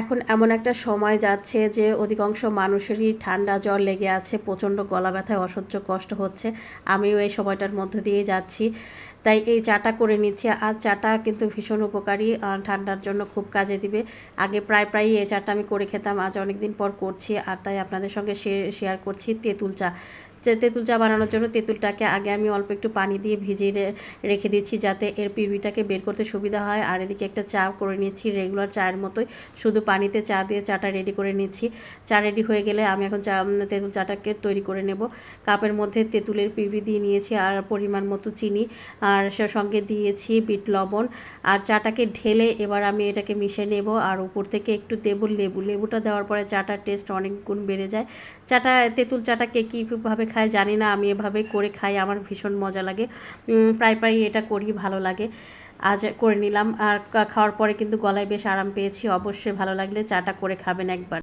এখন এমন একটা সময় যাচ্ছে যে অধিকাংশ মানুষেরই ঠান্ডা জ্বর লেগে আছে, প্রচণ্ড গলা ব্যথায় অসহ্য কষ্ট হচ্ছে। আমিও এই সময়টার মধ্যে দিয়ে যাচ্ছি। তাই এই চাটা করে নিচ্ছি। আর চাটা কিন্তু ভীষণ উপকারী ঠান্ডার জন্য খুব কাজে দিবে। আগে প্রায় প্রায়ই এই চাটা আমি করে খেতাম, আজ অনেক দিন পর করছি। আর তাই আপনাদের সঙ্গে শেয়ার করছি তেঁতুল চা। তেঁতুল চা বানানোর জন্য তেঁতুলটাকে আগে আমি অল্প একটু পানি দিয়ে ভিজিয়ে রেখে দিচ্ছি যাতে এর পিউরিটাকে বের করতে সুবিধা হয়। আর এদিকে একটা চা করে নিচ্ছি রেগুলার চায়ের মতোই। শুধু পানিতে চা দিয়ে চাটা রেডি করে নিচ্ছি। চা রেডি হয়ে গেলে আমি এখন চা তেঁতুল চাটাকে তৈরি করে নেব। কাপের মধ্যে তেঁতুলের পিউরি দিয়ে নিয়েছি আর পরিমাণ মতো চিনি। আর সে সঙ্গে দিয়েছি বিট লবণ। আর চাটাকে ঢেলে এবার আমি এটাকে মিশে নেব। আর উপর থেকে একটু দেবো লেবু। লেবুটা দেওয়ার পরে চাটার টেস্ট অনেক গুণ বেড়ে যায়। চাটা তেঁতুল চাটাকে কীভাবে খায়, জানি না আমি এভাবে করে খাই, আমার ভীষণ মজা লাগে। প্রায় প্রায় এটা করি, ভালো লাগে। আজ করে নিলাম, আর খাওয়ার পরে কিন্তু গলায় বেশ আরাম পেয়েছি, অবশ্যই ভালো লাগলে চাটা করে খাবেন একবার।